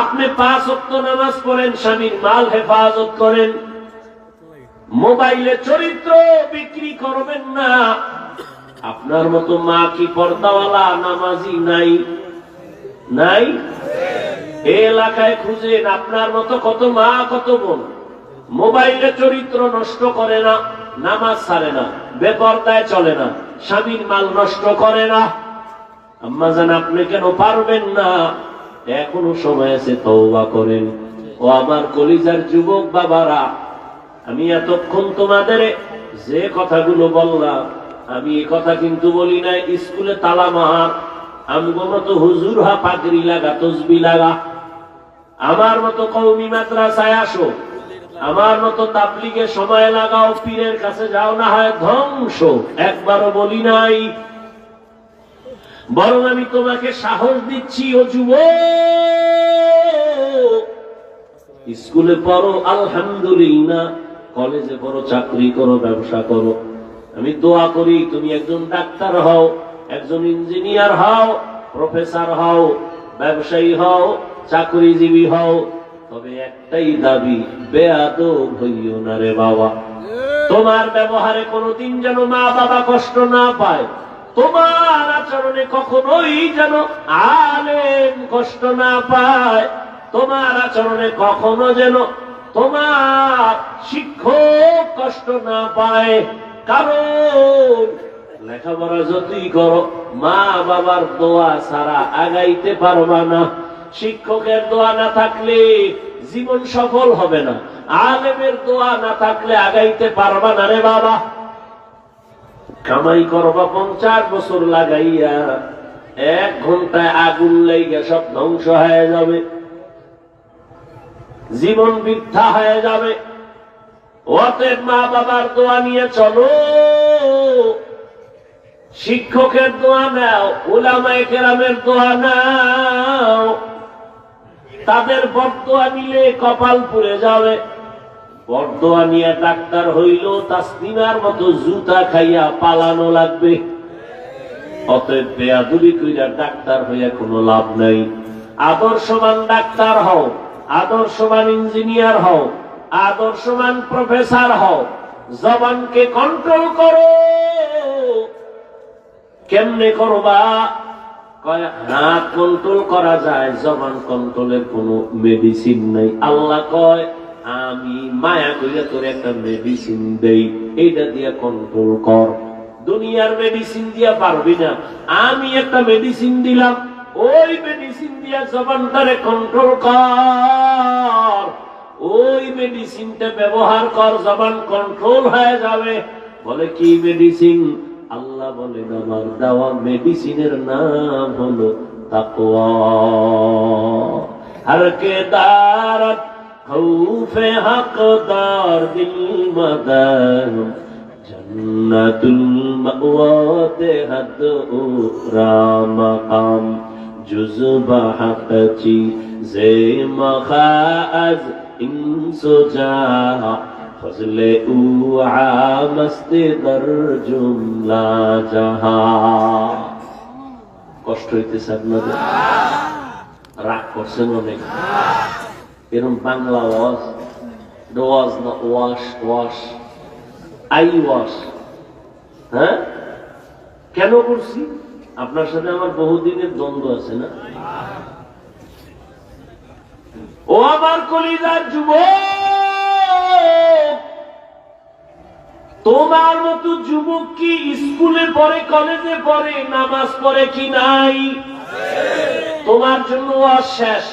আপনি পাঁচ অক্ত নামাজ পড়েন, স্বামীর মাল হেফাজত করেন। মোবাইলে চরিত্র বিক্রি করবেন না। আপনার মতো মা কি পর্দাওয়ালা, নামাজি নাই? নাই? এলাকায় খুঁজেন, আপনার মতো কত মা, কত বোন। মোবাইলে চরিত্র নষ্ট করে না, নামাজ ছাড়ে না, বেপর্দায় চলে না, স্বামীর মাল নষ্ট করে না। আম্মা জান, আপনি কেন পারবেন না? এখনও সময় আছে, তওবা করেন। ও আমার কলিজার যুবক বাবারা, আমি এতক্ষণ তোমাদের যে কথাগুলো বললাম, আমি এই কথা কিন্তু বলি নাই, স্কুলে তালা মার আমগো মতো হুজুর হা, পাগড়ি লাগা, তসবি লাগা। আমার মতো কৌমি মাদ্রাসায় আসো। আমার মতো তাবলিগে সময় লাগাও, পীরের কাছে যাও, না হয় ধ্বংস। একবারও বলি নাই বরং আমি তোমাকে সাহস দিচ্ছি ও যুব স্কুলে পড়ো আলহামদুলিল্লাহ। কলেজে পড়ো চাকরি করো ব্যবসা করো। আমি দোয়া করি তুমি একজন ডাক্তার হও একজন ইঞ্জিনিয়ার হও প্রফেসর হও ব্যবসায়ী হও চাকরিজীবী হও। তবে একটাই দাবি বেয়াদ হইও না রে বাবা। তোমার ব্যবহারে কোনোদিন যেন মা বাবা কষ্ট না পায়। তোমার আচরণে কখনোই যেন আলেম কষ্ট না পায়। তোমার আচরণে কখনো যেন তোমার শিক্ষক কষ্ট না পায়। কারণ লেখাপড়া যদি করো, মা বাবার দোয়া ছাড়া আগাইতে পারবা না। শিক্ষকের দোয়া না থাকলে জীবন সফল হবে না। আলেমের দোয়া না থাকলে আগাইতে পারবা না রে বাবা। কামাই করবা পঞ্চাশ বছর লাগাইয়া এক ঘন্টায় আগুন লেগে সব ধ্বংস হয়ে যাবে। জীবন বৃদ্ধা হয়ে যাবে। অতএব মা বাবার দোয়া নিয়ে চলো। শিক্ষকের দোয়া নাও ওলামায় কেরামের দোয়া নাও। তাদের বরদোয়া নিলে কপাল পুড়ে যাবে। বরদোয়া নিয়ে ডাক্তার হইল তাসলিমার মতো জুতা খাইয়া পালানো লাগবে। অতএব বেয়াদুলি কইরা ডাক্তার হইয়া কোনো লাভ নাই। আদর্শবান ডাক্তার হও, আদর্শবান ইঞ্জিনিয়ার হও, আদর্শবান প্রফেসর হও, জবানকে কন্ট্রোল করো। কেমনে করবা? কয়, হাত কন্ট্রোল করা যায়, জবান কন্ট্রোলের কোনো মেডিসিন নাই। আল্লাহ কয় আমি মায়া কইরা তোর একটা মেডিসিন দেই, এইটা দিয়া কন্ট্রোল কর। দুনিয়ার মেডিসিন দিয়া পারবি না। আমি একটা মেডিসিন দিলাম, ওই মেডিসিন দিয়া জবানটারে কন্ট্রোল কর। ওই মেডিসিনটা ব্যবহার কর, জবান কন্ট্রোল হয়ে যাবে। বলে, কি মেডিসিন আল্লাহ বলে আমার দেওয়া মেডিসিনের নাম হলো তাকওয়া। কে দারত খৌফে হকদার দিল মদন, জন্নতুল মাওয়া মাওয়াতে হদ রাম আম জুজবা হকচি জে মখাজ, ইনসো জা ফজলে উ আমস্তে দর জুমলা জাহা। কষ্ট হইতেছে আপনাদের? রাগ করছেন অনেক। এরকম বাংলা ওয়াজ না ওয়াশ ওয়াশ আই ওয়াশ হ্যাঁ কেন করছি? আপনার সাথে আমার বহুদিনের দ্বন্দ্ব আছে না? ও আমার কলিজার যুবক! তোমার মতো যুবক কি স্কুলে পড়ে, কলেজে পড়ে, নামাজ পড়ে কি নাই? তোমার জন্য ওয়াজ শেষ।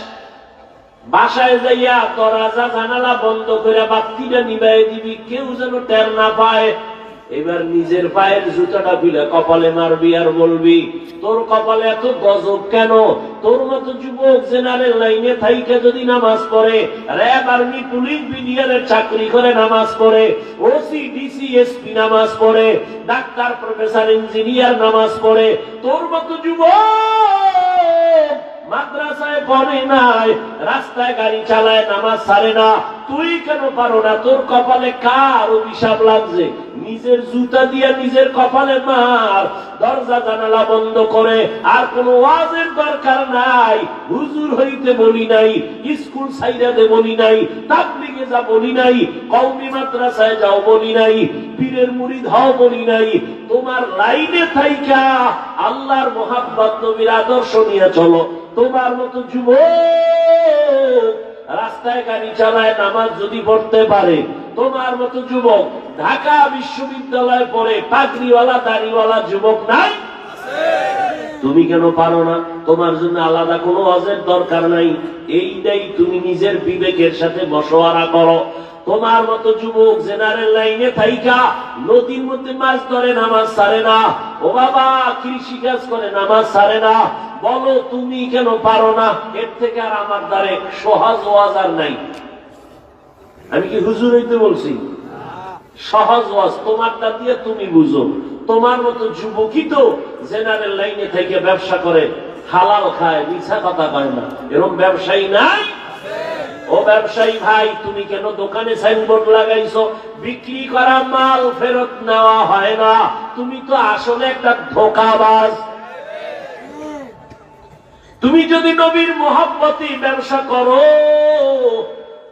বাসায় যাইয়া দরজা জানালা বন্ধ করে বাতিটা নিবাই দিবি, কেউ যেন টের না পায়। এবার নিজের পায়ের জুতাটা ফিলে কপালে মারবি আর বলবি, তোর কপালে এত গজব কেন? তোর মতো যুবক জেনারেল লাইনে থাইকে যদি নামাজ পড়ে, র্যাব আর্মি পুলিশ বিডিআরের চাকরি করে নামাজ পড়ে, ওসি, ডিসি, এসপি নামাজ পড়ে, ডাক্তার, প্রফেসর, ইঞ্জিনিয়ার নামাজ পড়ে, তোর মতো যুবক মাদ্রাসায় পড়ে নাই, রাস্তায় গাড়ি চালায়, নামাজ ছাড়ে না। তুই কেন পারো না? তোর কপালে কার অভিশাপ লাগছে? নিজের জুতা দিয়া নিজের কপালে মার। দরজা জানালা বন্ধ করে, আর কোন ওয়াজের দরকার নাই। হুজুর হইতে বলি নাই, স্কুল সাইডাতে বলি নাই, তাবলিগে যা বলি নাই কৌমি মাদ্রাসায় যাও বলি নাই, পীরের মুড়িদ হও বলি নাই। তোমার লাইনে থাইকা আল্লাহর মোহাব্বত নবীর আদর্শ নিয়ে চলো। তোমার মতো যুবক রাস্তায় গাড়ি চালায়, নামাজ যদি পড়তে পারে, তোমার মতো যুবক ঢাকা বিশ্ববিদ্যালয়ে পড়ে, পাগড়িওয়ালা, দাড়িওয়ালা যুবক নাই? তুমি কেন পারো না? তোমার জন্য আলাদা কোনো অজের দরকার নাই। এইটাই তুমি নিজের বিবেকের সাথে বসোয়ারা করো। তোমার মতো যুবক জেনারেল লাইনে থাইকা, নদীর মধ্যে মাছ ধরে নামাজ সারে না। ও বাবা কৃষি কাজ করে নামাজ সারে না। বলো, তুমি কেন পারো না? এর থেকে আর আমার দ্বারে সহজ ওয়াজ আর নাই। আমি কি হুজুর হইতে বলছি? সহজ ওয়াজ তোমারটা দিয়ে তুমি বুঝো। তোমার মতো যুবকই তো জেনারেল লাইনে থেকে ব্যবসা করে, হালাল খায়, মিছা কথা কয় না। এরকম ব্যবসায়ী নাই? ও ব্যবসায়ী ভাই, তুমি কেন দোকানে সাইনবোর্ড লাগাইছো? বিক্রি করা মাল ফেরত নেওয়া হয় না। তুমি তো আসলে একটা ধোকাবাজ। তুমি যদি নবীর মোহাব্বতে ব্যবসা করো,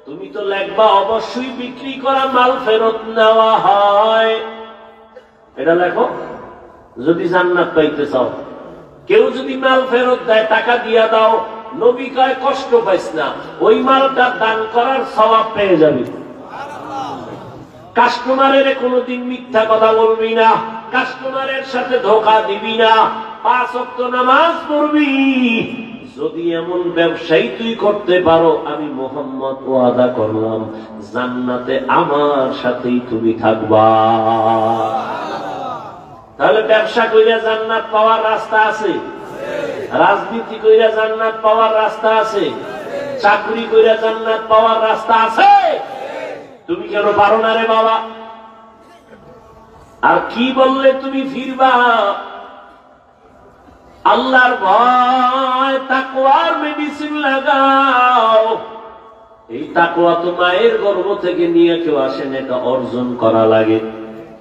তুমি তো লেখবা, অবশ্যই বিক্রি করা মাল ফেরত নেওয়া হয়। এটা লেখো। যদি জান্নাত পাইতে চাও, কেউ যদি মাল ফেরত দেয়, টাকা দিয়া দাও। নবী কয়, কষ্ট পাইস না, ওই মালটা দান করার স্বভাব পেয়ে যাবি। কাস্টমারের কোনোদিন মিথ্যা কথা বলবি না, কাস্টমারের সাথে ধোকা দিবি না, পাঁচ অক্ট নামাজ পড়বি। যদি এমন ব্যবসায়ী তুই করতে পারো, আমি মোহাম্মদ ওয়াদা করলাম, জান্নাতে আমার সাথেই তুমি থাকবা। তাহলে ব্যবসা করিয়া জান্নাত পাওয়ার রাস্তা আছে? রাজনীতি কইরা জান্নাত পাওয়ার রাস্তা আছে। চাকরি কইরা জান্নাত পাওয়ার রাস্তা আছে। তুমি কেন পারো না রে বাবা? আর কি বললে তুমি ফিরবা? আল্লাহর ভয়, তাকওয়ার মেডিসিন লাগাও। এই তাকওয়া তো মায়ের গর্ভ থেকে নিয়ে কেউ আসেন এটা অর্জন করা লাগে।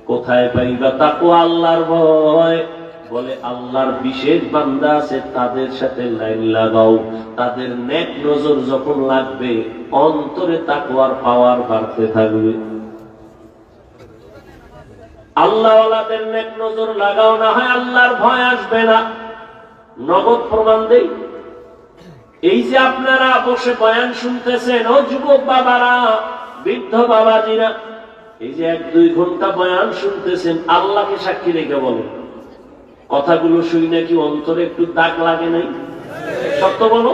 কোথায় পাইবা তাকওয়া আল্লাহর ভয়? বলে, আল্লাহর বিশেষ বান্দা আছে, তাদের সাথে লাইন লাগাও। তাদের নেক নজর যখন লাগবে, অন্তরে তাকওয়ার পাওয়ার বাড়তে থাকবে। আল্লাহওয়ালাদের নেক নজর লাগাও, না হয় আল্লাহর ভয় আসবে না। নগদ প্রমাণ দেই। এই যে আপনারা বসে বয়ান শুনতেছেন, ও যুবক বাবারা, বৃদ্ধ বাবাজিরা, এই যে এক দুই ঘণ্টা বয়ান শুনতেছেন, আল্লাহকে সাক্ষী রেখে বলেন। কথাগুলো শুই নাকি অন্তরে একটু দাগ লাগে নাই? সত্য বলো।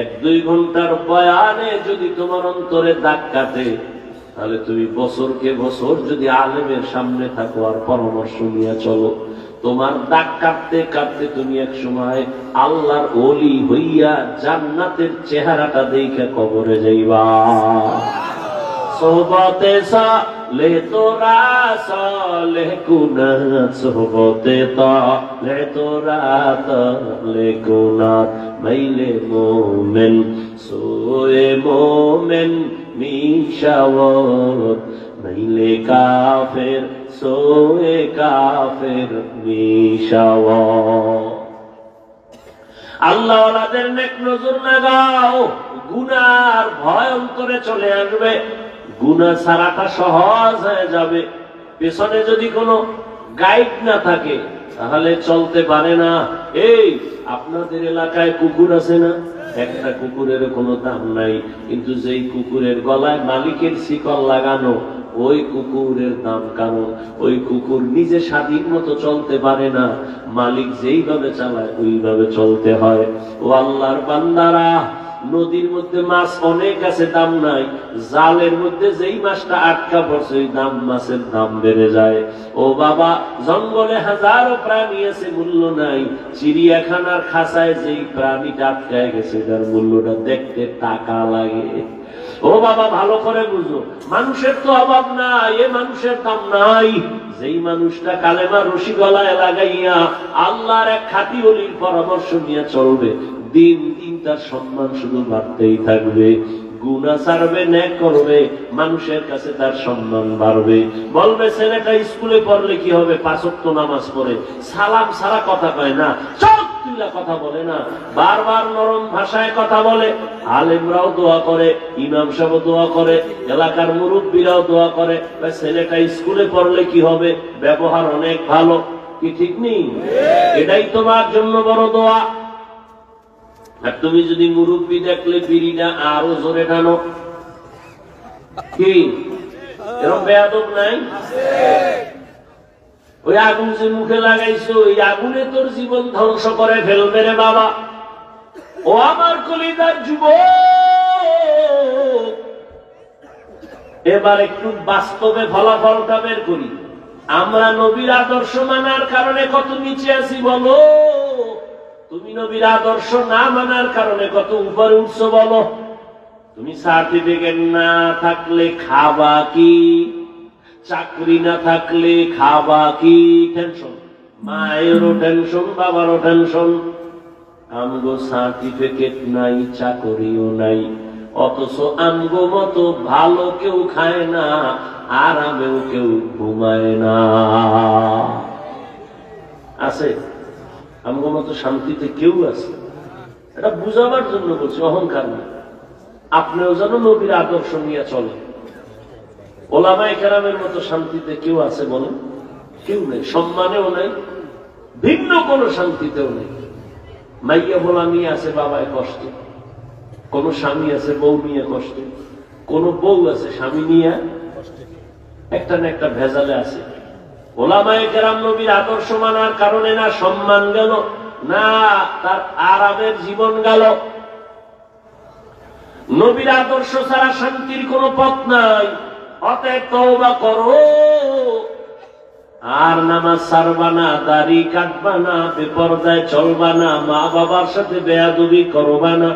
এক, দুই ঘণ্টার বয়ানে যদি তোমার অন্তরে দাগ কাটে, তাহলে তুমি বছরকে বছর যদি আলেমের সামনে থাকো আর পরামর্শ নিয়ে চলো, তোমার দাগ কাটতে কাটতে তুমি এক সময় আল্লাহর অলি হইয়া জান্নাতের চেহারাটা দেখে কবরে যাইবা। সোহবতে সালে তোরা সালে কুনাত সোহবতে তালে তোরা তালে কুনাত মাইলে মোমেন, সোয়ে মোমেন মিশাওয়াত, মাইলে কাফের, সোয়ে কাফের মিশাওয়াত। আল্লাহ ওনাদের নেক নজর লাগাও, গুনার ভয় অন্তরে চলে আসবে। গুনা ছাড়াটা সহজ হয়ে যাবে। পেছনে যদি কোনো গাইড না থাকে, তাহলে চলতে পারে না। এই, আপনাদের এলাকায় কুকুর আছে না? একটা কুকুরের কোনো দাম নাই। কিন্তু যেই কুকুরের গলায় মালিকের শিকল লাগানো, ওই কুকুরের দাম কারণ, ওই কুকুর নিজে স্বাধীন মতো চলতে পারে না। মালিক যেইভাবে চালায়, ওইভাবে চলতে হয়। ও আল্লাহর বান্দারা নদীর মধ্যে মাছ অনেক আছে, দাম নাই। জালের মধ্যে যেই মাছটা আটকা পড়ছে, ওই দাম, মাছের দাম বেড়ে যায়। ও বাবা, জঙ্গলে হাজারো প্রাণী আছে, মূল্য নাই। চিড়িয়াখানার খাঁচায় যেই প্রাণীটা আটকায় গেছে তার মূল্যটা দেখতে টাকা লাগে। ও বাবা, ভালো করে বুঝো। মানুষের তো অভাব নাই, এ মানুষের দাম নাই। যেই মানুষটা কালেমা রশি গলায় লাগাইয়া আল্লাহর এক খাটি অলির পরামর্শ নিয়ে চলবে, দিন তার সম্মান শুধু বাড়তেই থাকবে। গুণা ছাড়বে ন্যাক করবে মানুষের কাছে তার সম্মান বাড়বে। বলবে ছেলেটা স্কুলে পড়লে কি হবে? পাঁচক্ত নামাজ পড়ে। সালাম সারা কথা কয় না। কথা বলে না। বারবার নরম ভাষায় কথা বলে। আলেমরাও দোয়া করে ইমাম সাহেব দোয়া করে এলাকার মুরব্বীরাও দোয়া করে। ছেলেটা স্কুলে পড়লে কি হবে? ব্যবহার অনেক ভালো। কি ঠিক নেই? এটাই তোমার জন্য বড় দোয়া। আর তুমি যদি মুরব্বী দেখলে বিড়িটা আরও জোরে টানো। কি? এরকম বেয়াদব নাই? ওই আগুন যে মুখে লাগাইছো, ওই আগুনে তোর জীবন ধ্বংস করে ফেলবে রে বাবা। ও আমার কলিদার যুব এবার একটু বাস্তবে ফলাফলটা বের করি। আমরা নবীর আদর্শ মানার কারণে কত নিচে আছি বলো? তুমি নবীর আদর্শ না মানার কারণে কত উপরে উঠছো বলো? তুমি সার্টিফিকেট না থাকলে খাবা কি? চাকরি না থাকলে খাবা কি? টেনশন মায়েরও টেনশন বাবারও টেনশন আমগো সার্টিফিকেট নাই, চাকরিও নাই। অথচ আমগো মতো ভালো কেউ খায় না, আরামেও কেউ ঘুমায় না। আছে? আমগো মতো শান্তিতে কেউ আছে? এটা বুঝাবার জন্য বলছি, অহংকার না আপনিও যেন নবীর আদর্শ নিয়ে চলেন ওলামাই কেরামের মতো শান্তিতে কেউ আছে বলেন কেউ নেই, সম্মানেও নেই, ভিন্ন কোনো শান্তিতেও নেই। মাইয়া বলা নিয়ে আছে বাবায় কষ্টে, কোন স্বামী আছে বউ নিয়ে কষ্টে, কোন বউ আছে স্বামী নিয়ে একটা না একটা ভেজালে আছে। ওলামায় কেরাম নবীর আদর্শ মানার কারণে না সম্মান গেল, না তার আরামের জীবন গেল। নবীর আদর্শ ছাড়া শান্তির কোনো পথ নাই। অতএব করো। আর নামাজ সারবা না, দাড়ি কাটবা না, বেপরদায় চলবা না মা বাবার সাথে বেয়াদুবি করবা না,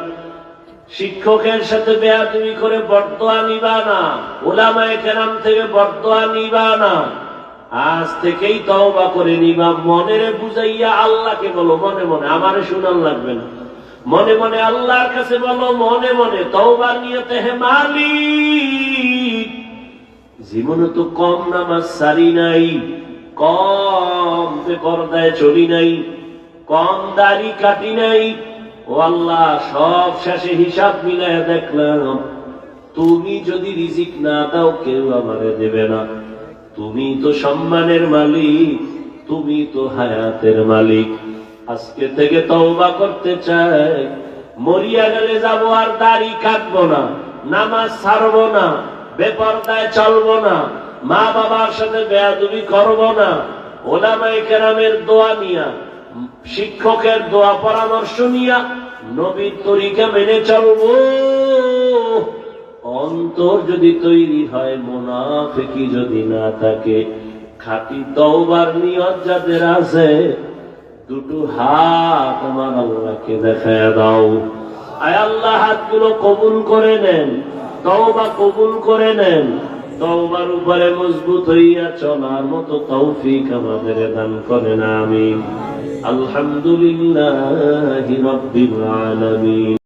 শিক্ষকের সাথে বেয়াদুবি করে বর্দোয়া নিবা না, ওলামায় কেরাম থেকে বর্দোয়া নিবা না। আজ থেকেই তওবা করে নিবা। মনের বুঝাইয়া আল্লাহকে বলো, মনে মনে, আমারে শুনান লাগবে না। মনে মনে আল্লাহর কাছে বলো, মনে মনে, তওবার নিয়তে হে মালিক, জীবনে তো কম নামাজ সারি নাই, কম বেপরদায় চলি নাই, কম দাড়ি কাটি নাই। ও আল্লাহ, সব শেষে হিসাব মিলায় দেখলাম, তুমি যদি রিজিক না দাও, কেউ আমারে দেবে না। তুমি তো সম্মানের মালিক, তুমি তো হায়াতের মালিক। আজকে থেকে তওবা করতে চাই, মরিয়া গেলে যাব আর দাড়ি কাটবো না, নামাজ ছাড়বো না, বেপরদায় চলবো না মা বাবার সাথে বেয়াদুবি করব না। ওলামাই কেরামের দোয়া নিয়া, শিক্ষকের দোয়া পরামর্শ নিয়া নবীর তরিকা মেনে চলবো। অন্তর যদি তৈরি হয়, মোনাফেকি যদি না থাকে, খাটি তওবার নিয়ত যাদের আছে, দুটো হাত আমার আল্লাহকে দেখায় দাও। আয় আল্লাহ, হাতগুলো কবুল করে নেন, তওবা কবুল করে নেন, তওবার উপরে মজবুত হইয়া চলার মতো তৌফিক আমাদের দান করেন, আমিন। আলহামদুলিল্লাহ রব্বিল আলামিন।